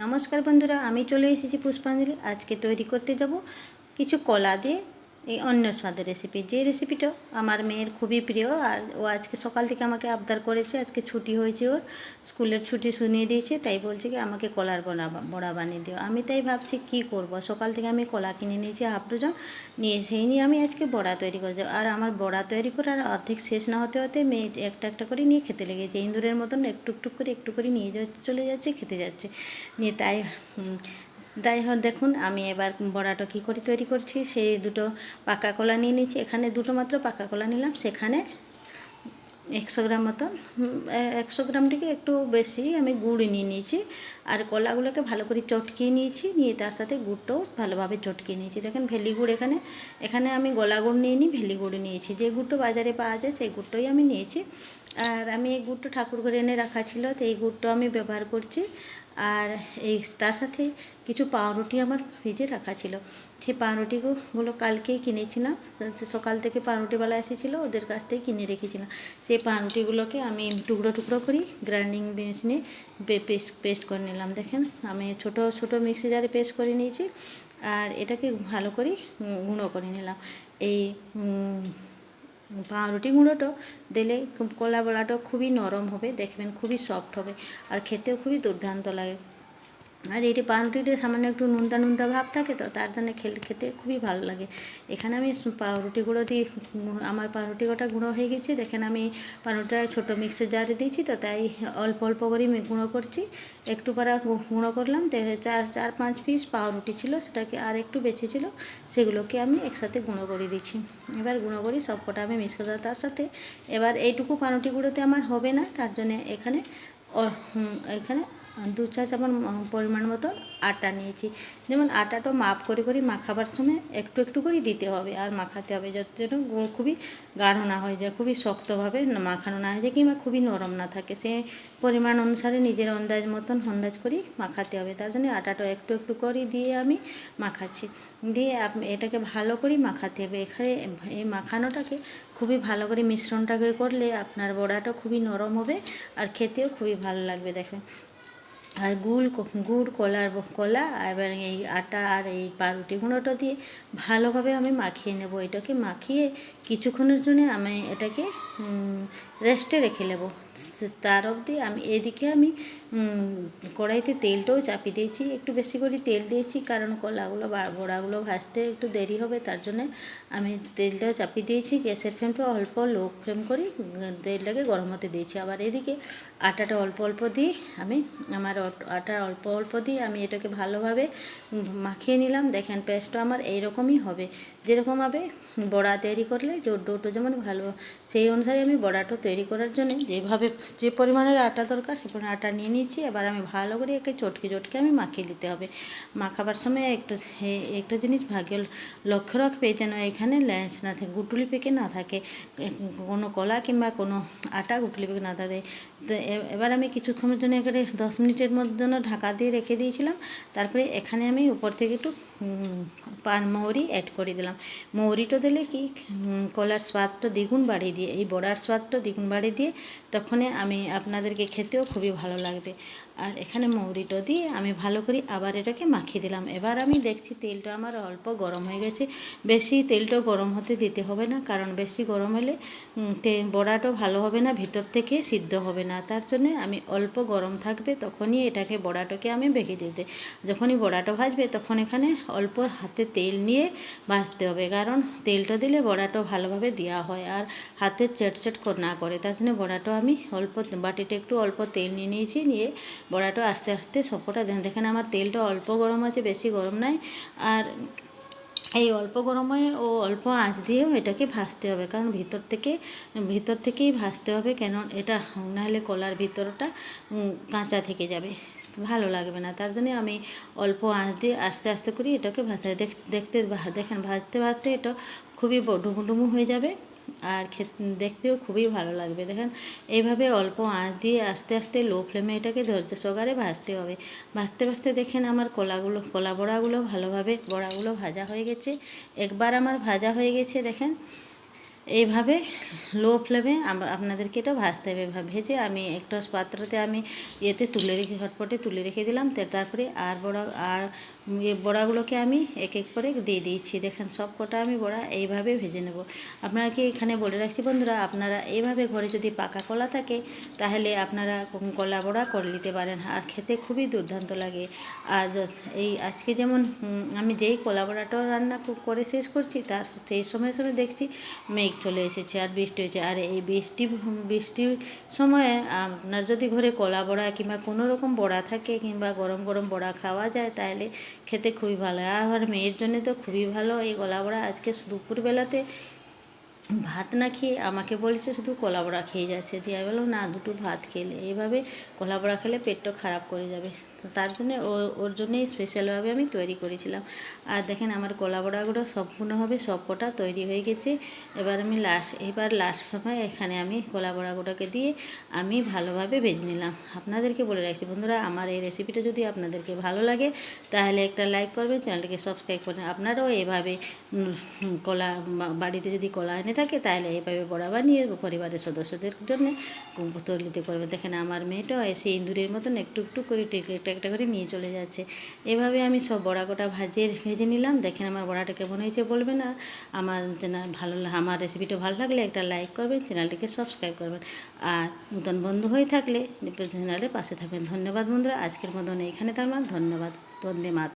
নমস্কার বন্ধুরা আমি চলে এসেছি পুষ্পাঞ্জলি। আজকে তৈরি করতে যাব কিছু কলা দিয়ে। এই অন্য স্বাদের রেসিপি যে রেসিপিটা আমার মেয়ের খুবই প্রিয়, আর ও আজকে সকাল থেকে আমাকে আবদার করেছে, আজকে ছুটি হয়েছে ওর, স্কুলের ছুটি শুনিয়ে দিয়েছে, তাই বলছে কি আমাকে কলার বড়া বড়া বানিয়ে দিও। আমি তাই ভাবছি কি করব? সকাল থেকে আমি কলা কিনে নিয়েছি, হাফ ডজন নিয়ে সেই নিয়ে আমি আজকে বড়া তৈরি করে যাব আর আমার বড়া তৈরি করে আর অর্ধেক শেষ না হতে হতে মেয়ে একটা একটা করে নিয়ে খেতে লেগেছে। ইঁদুরের মতন একটু একটু করে একটু করে নিয়ে চলে যাচ্ছে, খেতে যাচ্ছে। নিয়ে তাই তাই হোক, দেখুন, আমি এবার বড়াটা কী করে তৈরি করছি, সেই দুটো পাকা কলা নিয়ে নিয়েছি। এখানে দুটো মাত্র পাকা কলা নিলাম, সেখানে একশো গ্রাম মতন একশো গ্রাম থেকে একটু বেশি আমি গুড় নিয়ে নিয়েছি। আর কলাগুলোকে ভালো করে চটকিয়ে নিয়েছি, নিয়ে তার সাথে গুড়টাও ভালোভাবে চটকিয়ে নিয়েছি। দেখেন, ভেলি গুড় এখানে এখানে আমি গলা গুড় নিয়ে নিই, ভেলি গুড় নিয়েছি। যে গুড়টা বাজারে পাওয়া যায়, সেই গুড়টাই আমি নিয়েছি। আর আমি এই গুড়টা ঠাকুর ঘরে এনে রাখা ছিল, তো এই গুড়টা আমি ব্যবহার করছি। আর এই তার সাথে কিছু পাউরুটি আমার ফ্রিজে রাখা ছিল। সেই পাউরুটিগুলো কালকেই কিনেছিলাম। সকাল থেকে পাউরুটিওয়ালা এসেছিল, ওদের কাছ থেকে কিনে রেখেছিলাম। সেই পাউরুটিগুলোকে আমি টুকরো টুকরো করি গ্রাইন্ডিং মেশিনে পেস্ট পেস্ট করে নিলাম। দেখেন, আমি ছোট ছোট মিক্সি জারে পেস্ট করে নিয়েছি। আর এটাকে ভালো করে গুঁড়ো করে নিলাম। এই পাউরুটি গুঁড়োটা দিলে কলা বলাটা খুবই নরম হবে, দেখবেন খুবই সফট হবে আর খেতেও খুবই দুর্দান্ত লাগে। আর এটি পাউরুটিতে সামান্য একটু নুনতা নুনতা ভাব থাকে তো তার জন্য খেলে, খেতে খুবই ভালো লাগে। এখানে আমি পাউরুটি গুঁড়ো দিয়ে আমার পাউরুটি গোটা গুঁড়ো হয়ে গেছে। দেখেন আমি পাউরুটিটা ছোটো মিক্সার জারে দিয়েছি তো তাই অল্প অল্প করে গুঁড়ো করছি। একটু পারা গুঁড়ো করলাম। চার চার, পাঁচ পিস পাউরুটি ছিল, সেটাকে আর একটু বেঁচে ছিল, সেগুলোকে আমি একসাথে গুঁড়ো করে দিচ্ছি এবার গুঁড়ো করি সব কটা আমি মিক্স করে তার সাথে। এবার এইটুকু পাউরুটি গুঁড়োতে আমার হবে না, তার জন্য এখানে এখানে দু চা চামচ পরিমাণ মতো আটা নিয়েছি। যেমন আটাটা মাপ করে করে মাখাবার সময় একটু একটু করে দিতে হবে আর মাখাতে হবে যাতে যেন গো- খুবই গাঢ় না হয়ে যায়, খুবই শক্তভাবে মাখানো না হয়ে যায় কিংবা খুবই নরম না থাকে। সে পরিমাণ অনুসারে নিজের আন্দাজ মতন আন্দাজ করেই মাখাতে হবে। তার জন্য আটাটা একটু একটু করে দিয়ে আমি মাখাচ্ছি। দিয়ে এটাকে ভালো করে মাখাতে হবে। এখানে এই মাখানোটাকে খুবই ভালো করে মিশ্রণটাকে করলে আপনার বড়াটা খুবই নরম হবে আর খেতেও খুবই ভালো লাগবে, দেখবেন। আর গুড় গুড় কলার কলা, এবার এই আটা আর এই পাউরুটি গুঁড়োটা দিয়ে ভালোভাবে আমি মাখিয়ে নেব। এটাকে মাখিয়ে কিছুক্ষণের জন্য আমি এটাকে রেস্টে রেখে নেব। তার অবধি আমি এদিকে আমি কড়াইতে তেলটাও চাপিয়ে দিয়েছি। একটু বেশি করে তেল দিয়েছি কারণ কলাগুলো বড়াগুলো ভাজতে একটু দেরি হবে, তার জন্য আমি তেলটাও চাপিয়ে দিয়েছি। গ্যাসের ফ্লেমটা অল্প, লো ফ্লেম করে তেলটাকে গরম হতে দিয়েছি। আবার এদিকে আটাটা অল্প অল্প দিয়ে আমি আমার আটা অল্প অল্প দিয়ে আমি এটাকে ভালোভাবে মাখিয়ে নিলাম। দেখেন পেস্টটা আমার এইরকমই হবে। যেরকমভাবে বড়া তৈরি করলে ডোটো যেমন ভালো, সেই অনুসারে আমি বড়াটা তৈরি করার জন্য যেভাবে যে পরিমাণের আটা দরকার সে পরিমাণে আটা নিয়ে নিয়েছি। এবার আমি ভালো করে একে চটকে চটকে আমি মাখিয়ে দিতে হবে। মাখাবার সময় একটু একটু জিনিস ভাগ্য লক্ষ্য রাখবে যেন এখানে ল্যান্স না থাকে, গুটুলি পেকে না থাকে। কোনো কলা কিংবা কোনো আটা গুটুলি পেকে না থাকে। তো এবার আমি কিছুক্ষণের জন্য এখানে দশ মিনিটের মধ্যে ঢাকা দিয়ে রেখে দিয়েছিলাম। তারপরে এখানে আমি উপর থেকে একটু পান মৌরি অ্যাড করে দিলাম। মৌরিটা দিলে কি কলার স্বাদটা দ্বিগুণ বাড়িয়ে দিয়ে, এই বড়ার স্বাদটা দ্বিগুণ বাড়িয়ে দিয়ে তখনই আমি আপনাদেরকে খেতেও খুবই ভালো লাগবে। আর এখানে মৌরিটা দিয়ে আমি ভালো করে আবার এটাকে মাখিয়ে দিলাম। এবার আমি দেখছি তেলটা আমার অল্প গরম হয়ে গেছে। বেশি তেলটা গরম হতে দিতে হবে না কারণ বেশি গরম হলে উম, তে বড়াটা ভালো হবে না ভিতর থেকে সিদ্ধ হবে না। তার জন্য আমি অল্প গরম থাকবে তখনই এটাকে বড়াটাকে আমি ভেজে দিতে। যখনই বড়াটা ভাজবে তখন এখানে অল্প হাতে তেল নিয়ে ভাজতে হবে কারণ তেলটা দিলে বড়াটা ভালোভাবে দেওয়া হয় আর হাতে কর- না করে। তার জন্য বড়াটা আমি অল্প বাটিতে একটু অল্প তেল নিয়ে নিয়েছি নিয়ে বড়াটা আস্তে আস্তে সবকটা দেখেন আমার তেলটা অল্প গরম আছে, বেশি গরম নাই। আর এই অল্প গরমে ও অল্প আঁচ দিয়েও এটাকে ভাজতে হবে, কারণ ভিতর থেকে, ভিতর থেকেই ভাজতে হবে, কেন এটা নাহলে কলার ভিতরটা কাঁচা থেকে যাবে। ভালো লাগবে না, তার জন্য আমি অল্প আঁচ দিয়ে আস্তে আস্তে করে এটাকে ভাজতে, দেখ- দেখতে দেখেন ভাজতে ভাজতে এটা খুবই ডুমুডুমু হয়ে যাবে। আর খেত, দেখতেও খুবই ভালো লাগবে। দেখেন এইভাবে অল্প আঁচ দিয়ে আস্তে আস্তে লো ফ্লেমে এটাকে ধৈর্য সহকারে ভাজতে হবে। ভাজতে ভাজতে দেখেন আমার কলাগুলো কলা বড়াগুলো ভালোভাবে, বড়াগুলো ভাজা হয়ে গেছে। একবার আমার ভাজা হয়ে গেছে, দেখেন। এইভাবে লো ফ্লেমে আপনাদেরকে এটা ভাজতে হবে। ভেজে আমি একটা পাত্রতে আমি ইয়েতে তুলে রেখে হটপটে তুলে রেখে দিলাম। তারপরে আর বড়া, আর বড়াগুলোকে আমি এক এক করে দিয়ে দিয়েছি। দেখেন সব কটা আমি বড়া এইভাবে ভেজে নেব। আপনারা কি এখানে বলে রাখছি বন্ধুরা, আপনারা এইভাবে ঘরে যদি পাকা কলা থাকে, তাহলে আপনারা কলা বড়া করে নিতে পারেন। আর খেতে খুবই দুর্দান্ত লাগে। আর এই আজকে যেমন আমি যেই কলা বড়াটাও রান্না করে শেষ করছি, তার সেই সময় সময় দেখছি মেঘ চলে এসেছে আর বৃষ্টি হয়েছে। আর এই বৃষ্টি, বৃষ্টির সময়ে আপনার যদি ঘরে কলা বড়া কিংবা কোনো রকম বড়া থাকে কিংবা গরম গরম বড়া খাওয়া যায়, তাহলে খেতে খুবই ভালো আর আমার মেয়ের জন্য তো খুবই ভালো এই কলা বড়া। আজকে দুপুরবেলাতে ভাত না খেয়ে আমাকে বলেছে শুধু কলা বড়া খেয়ে যাচ্ছে। দিয়ে আমি বললাম, না, দুটো ভাত খেলে। এইভাবে কলা বড়া খেলে পেটটা খারাপ করে যাবে। তো তার জন্য ও, ওর জন্যই স্পেশালভাবে আমি তৈরি করেছিলাম। আর দেখেন আমার কলা বড়াগুলো সম্পূর্ণভাবে সব কটা তৈরি হয়ে গেছে। এবার আমি লাস্ট এবার লাস্ট সময় এখানে আমি কলা বড়াগুলোকে দিয়ে আমি ভালোভাবে ভেজে নিলাম। আপনাদেরকে বলে রাখছি, বন্ধুরা, আমার এই রেসিপিটা যদি আপনাদেরকে ভালো লাগে, তাহলে একটা লাইক করবেন, চ্যানেলটিকে সাবস্ক্রাইব করবেন। আপনারাও এভাবে কলা বাড়িতে যদি কলা এনে থাকে, তাহলে এইভাবে বড়া বানিয়ে পরিবারের সদস্যদের জন্য। তৈরিতে করবে। দেখেন আমার মেয়েটাও এসে ইঁদুরের মতন একটু একটু করে টেকে, একটা করে নিয়ে চলে যাচ্ছে। এভাবে আমি সব বড়া গোটা ভাজে, ভেজে নিলাম। দেখেন আমার বড়াটা কেমন হয়েছে বলবেন আর আমার ভালো আমার রেসিপিটা ভালো লাগলে একটা লাইক করবেন চ্যানেলটিকে সাবস্ক্রাইব করবেন। আর নতুন বন্ধু হয়ে থাকলে চ্যানেলের পাশে থাকবেন। ধন্যবাদ বন্ধুরা, আজকের মতন এইখানে তার থাকলাম ধন্যবাদ ধন্যবাদ